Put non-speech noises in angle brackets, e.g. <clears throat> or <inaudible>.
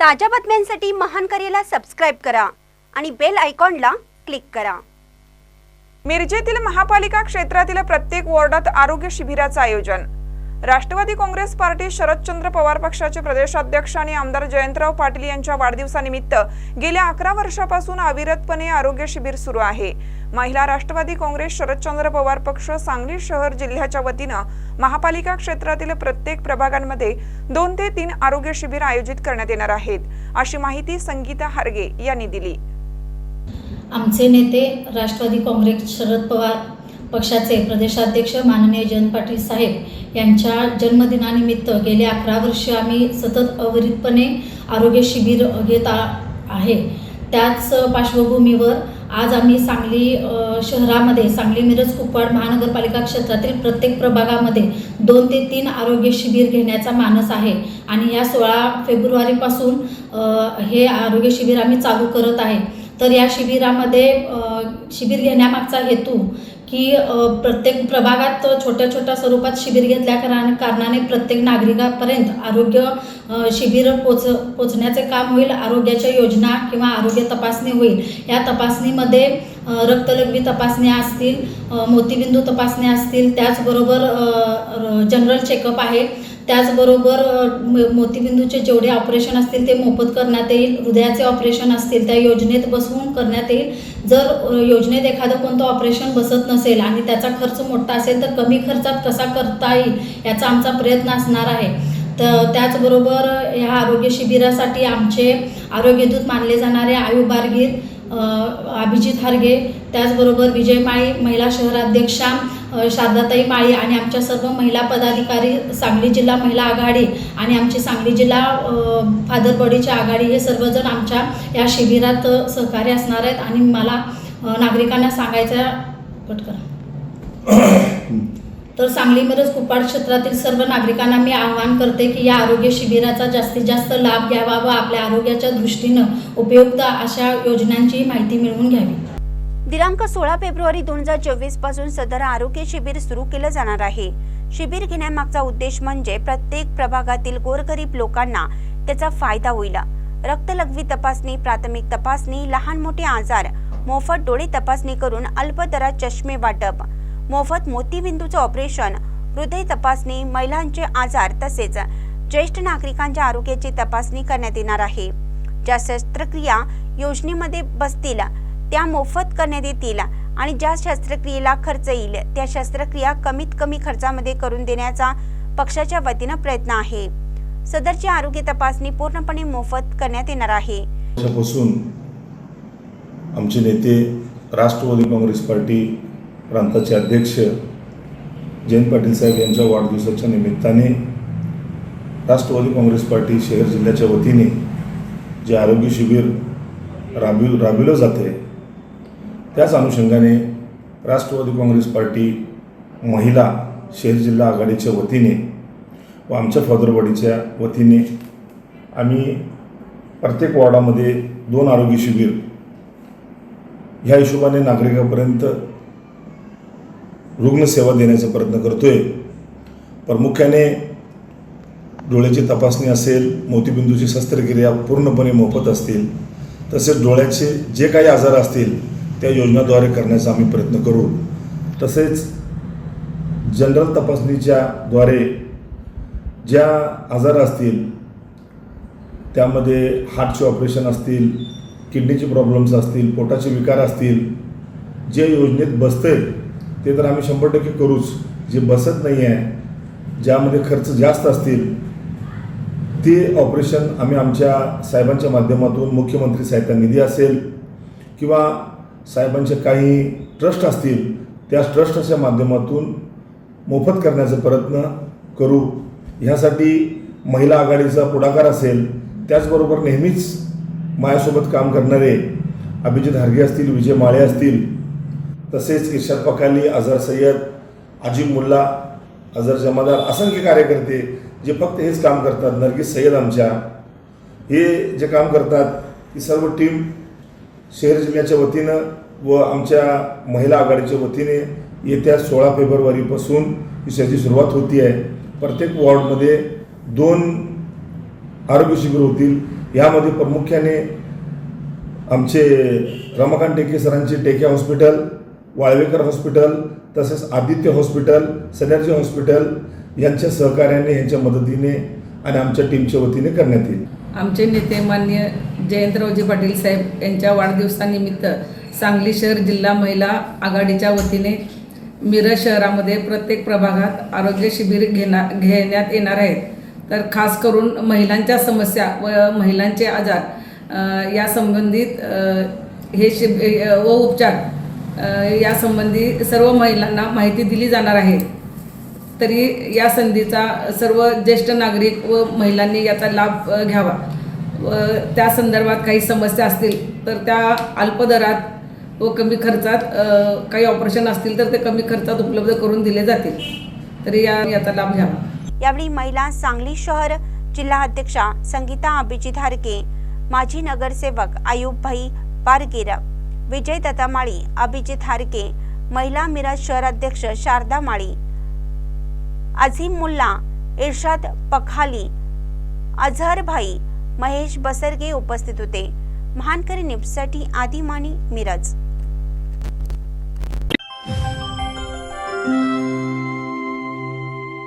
ताज्या बातम्यांसाठी महान करेला सबस्क्राईब करा आणि बेल आयकॉनला क्लिक करा. मिरजेतील महापालिका क्षेत्रातील प्रत्येक वॉर्डात आरोग्य शिबिराचं आयोजन. राष्ट्रवादी काँग्रेस पार्टी शरदचंद्र पवार पक्षाचे प्रदेशाध्यक्ष आणि आमदार जयंतराव पाटील यांच्या वाढदिवसानिमित्त गेल्या अकरा वर्षापासून अविरतपणे आरोग्य शिबिर सुरू आहे. महिला राष्ट्रवादी काँग्रेस शरदचंद्र पवार पक्ष सांगली शहर जिल्ह्याच्या वतीनं महापालिका क्षेत्रातील प्रत्येक प्रभागांमध्ये दोन ते तीन आरोग्य शिबिर आयोजित करण्यात येणार आहेत अशी माहिती संगीता हारगे यांनी दिली. आमचे नेते राष्ट्रवादी काँग्रेस शरद पवार पक्षाचे प्रदेशाध्यक्ष माननीय जयंत पाटील साहेब यांच्या जन्मदिनानिमित्त गेले अकरा वर्ष आम्ही सतत अविरतपणे आरोग्य शिबिर घेत आ आहे. त्याच पार्श्वभूमीवर आज आम्ही सांगली शहरामध्ये सांगली मिरज कुपवाड महानगरपालिका क्षेत्रातील प्रत्येक प्रभागामध्ये दोन ते तीन आरोग्य शिबिर घेण्याचा मानस आहे. आणि या सोळा फेब्रुवारीपासून हे आरोग्य शिबिर आम्ही चालू करत आहे. तर या शिबिरामध्ये शिबिर घेण्यामागचा हेतू की प्रत्येक प्रभागात छोट्या छोट्या स्वरूपात शिबिर घेतल्या कारण कारणाने प्रत्येक नागरिकापर्यंत आरोग्य शिबिर पोच पोचण्याचे काम होईल आरोग्याच्या योजना किंवा आरोग्य तपासणी होईल. या तपासणीमध्ये रक्तलघवी तपासण्या असतील मोतीबिंदू तपासण्या असतील त्याचबरोबर र- जनरल चेकअप आहे. त्याचबरोबर म- मोतीबिंदूचे जेवढे ऑपरेशन असतील ते मोफत करण्यात येईल हृदयाचे ऑपरेशन असतील त्या योजनेत बसवून करण्यात येईल. जर योजनेत एखादं कोणतं ऑपरेशन बसत नसेल आणि त्याचा खर्च मोठा असेल तर कमी खर्चात कसा करता येईल याचा आमचा प्रयत्न असणार आहे. तर त्याचबरोबर ह्या आरोग्य शिबिरासाठी आमचे आरोग्यदूत मानले जाणारे आयु बारगीर अभिजित हारगे त्याचबरोबर विजय माळी महिला शहराध्यक्षा शारदाताई माळी आणि आमच्या सर्व महिला पदाधिकारी सांगली जिल्हा महिला आघाडी आणि आमची सांगली जिल्हा फादर बॉडीची आघाडी हे सर्वजण आमच्या या शिबिरात सहकार्य असणार आहेत आणि मला नागरिकांना सांगायचं पट करा <clears throat> तर सांगली कुपाड क्षेत्रातील सर्व नागरिकांना मी आवाहन करते की या आरोग्य शिबिराचा जास्तीत जास्त लाभ घ्यावा व आपल्या आरोग्याच्या दृष्टीनं उपयुक्त अशा योजनांची माहिती मिळवून घ्यावी. दिनांक सोळा फेब्रुवारी दोन हजार चोवीसपासून सदर आरोग्य शिबिर सुरू केलं जाणार आहे. शिबिर घेण्यामागचा उद्देश म्हणजे प्रत्येक प्रभागातील गोरगरीब लोकांना त्याचा फायदा होईल. रक्तलघवी तपासणी प्राथमिक तपासणी लहान मोठे आजार मोफत डोळे तपासणी करून अल्प दरात चष्मे वाटप. मोफत मोतीबिंदूचं ऑपरेशन हृदय तपासणी महिलांचे आजार तसेच ज्येष्ठ नागरिकांच्या आरोग्याची तपासणी करण्यात येणार आहे. ज्या शस्त्रक्रिया योजनेमध्ये बसतील त्या मोफत करण्यात येतील आणि ज्या शस्त्रक्रियेला खर्च येईल त्या शस्त्रक्रिया कमीत कमी खर्चामध्ये करून देण्याचा पक्षाच्या वतीनं प्रयत्न आहे. सदरची आरोग्य तपासणी पूर्णपणे मोफत करण्यात येणार आहे. आमचे नेते राष्ट्रवादी काँग्रेस पार्टी प्रांताचे अध्यक्ष जयंत पाटील साहेब यांच्या वाढदिवसाच्या निमित्ताने राष्ट्रवादी काँग्रेस पार्टी शहर जिल्ह्याच्या वतीने जे आरोग्य शिबिर राबविल राबविलं जाते त्याच अनुषंगाने राष्ट्रवादी काँग्रेस पार्टी महिला शहर जिल्हा आघाडीच्या वतीने व आमच्या फादरवाडीच्या वतीने आम्ही प्रत्येक वॉर्डामध्ये दोन आरोग्य शिबिर ह्या हिशोबाने नागरिकापर्यंत रुग्णसेवा देण्याचा प्रयत्न करतो आहे प्रामुख्याने डोळ्याची तपासणी असेल मोतीबिंदूची शस्त्रक्रिया पूर्णपणे मोफत असतील तसेच डोळ्याचे जे काही आजार असतील त्या योजनाद्वारे करण्याचा आम्ही प्रयत्न करू. तसेच जनरल तपासणीच्या द्वारे ज्या आजार असतील त्यामध्ये हार्टचे ऑपरेशन असतील किडनीचे प्रॉब्लेम्स असतील पोटाचे विकार असतील जे योजनेत बसते ते तर आम्ही शंभर टक्के करूच. जे बसत नाही आहे ज्यामध्ये खर्च जास्त असतील ते ऑपरेशन आम्ही आमच्या साहेबांच्या माध्यमातून मुख्यमंत्री सहायता निधी असेल किंवा साहेबांचे काही ट्रस्ट असतील त्या ट्रस्टच्या माध्यमातून मोफत करण्याचा प्रयत्न करू. ह्यासाठी महिला आघाडीचा पुढाकार असेल त्याचबरोबर नेहमीच माझ्यासोबत काम करणारे अभिजित हरगे असतील विजय माळे असतील तसेच इर्शाद पखाली अझर सय्यद अजीम मुल्ला अझर जमादार असंख्य कार्यकर्ते जे फक्त हेच काम करतात नरगिस सय्यद आमच्या. हे जे काम करतात ती सर्व टीम शहर जिल्ह्याच्या वतीनं व आमच्या महिला आघाडीच्या वतीने येत्या सोळा फेब्रुवारीपासून त्याची सुरुवात होती आहे. प्रत्येक वॉर्डमध्ये दोन आरोग्य शिबिर होतील. यामध्ये प्रामुख्याने आमचे रमाकांत टेके सरांचे टेके हॉस्पिटल वाळवेकर हॉस्पिटल तसेच आदित्य हॉस्पिटल सनर्जी हॉस्पिटल यांच्या सहकार्याने यांच्या मदतीने आणि आमच्या टीमच्या वतीने करण्यात येईल. आमचे नेते मान्य जयंतरावजी पाटील साहेब यांच्या वाढदिवसानिमित्त सांगली शहर जिल्हा महिला आघाडीच्या वतीने मिरज शहरामध्ये प्रत्येक प्रभागात आरोग्य शिबिर घेणार घेण्यात येणार आहेत. तर खास करून महिलांच्या समस्या व महिलांचे आजार या संबंधित हे शिब व उपचार यासंबंधी या संबंधी सर्व महिलांना माहिती दिली जाणार आहे. तरी या संधीचा सर्व ज्येष्ठ नागरिक व महिलांनी याचा लाभ घ्यावा. व त्या संदर्भात काही समस्या असतील तर त्या अल्प दरात व कमी खर्चात काही ऑपरेशन असतील तर ते कमी खर्चात उपलब्ध करून दिले जातील. तरी या याचा लाभ घ्यावा. यावेळी महिला सांगली शहर जिल्हा अध्यक्षा संगीता अभिजित हारके माजी नगरसेवक आयुबभाई पारगीर विजय दत्तामाळी अभिजित हारके महिला मिराज शहराध्यक्ष शारदा माळी अझीम मुल्ला इर्शाद पखाली अझहर भाई महेश बसरगे उपस्थित होते. महानकरी न्यूजसाठी आदिमानी मिरज.